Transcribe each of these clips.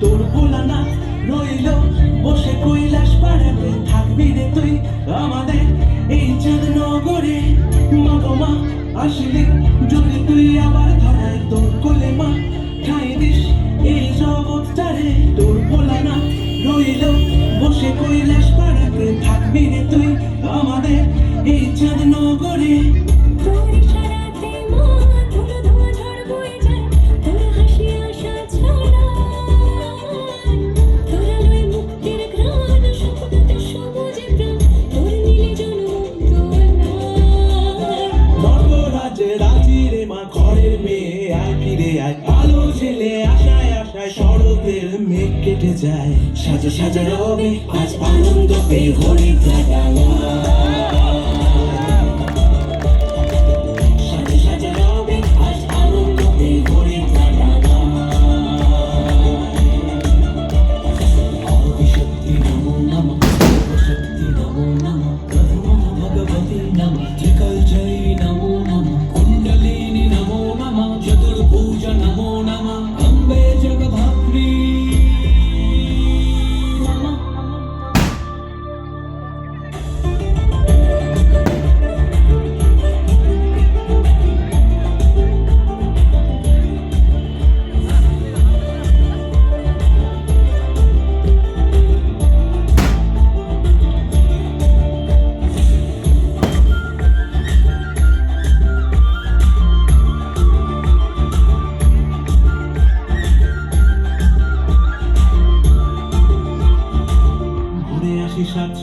তোর ভোলানা রইল, বসে কৈলাস পাড়াতে থাকবি রে তুই আমাদের এই চাঁদ নগরে মা গো মা আসলে যদি তুই আবার ধরায় তোর কোলে মা, ঠাই দিস এই জগৎটারে। তোর ভোলানা রইল, বসে কৈলাস পাড়াতে থাকবি রে তুই আমাদের এই চাঁদ নগরে ফিরে আয়। আলো ছেলে আশায় আশায় শরতের মেঘ কেটে যায়। সাজা সাজা রবে আজ আনন্দ পেয়ে হরি সাজা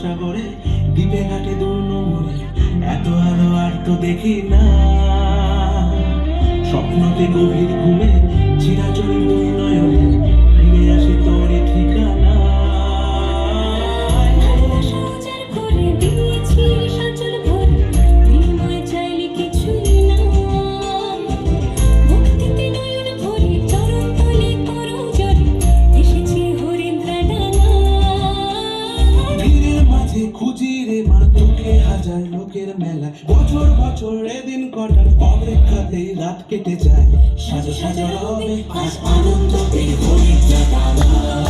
সাগরে দ্বীপে ঘাটে দূর এত আলো আর তো দেখি না। স্বপ্নতে গভীর ঘুমে বছর বছর এদিন কটার অপেক্ষাতেই রাত কেটে যায়। সাজো সাজো, রবে, আজ আনন্দ, এই ডালা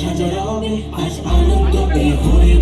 আজ হাজার হবে আজ আনন্দ পেয়ে ভরে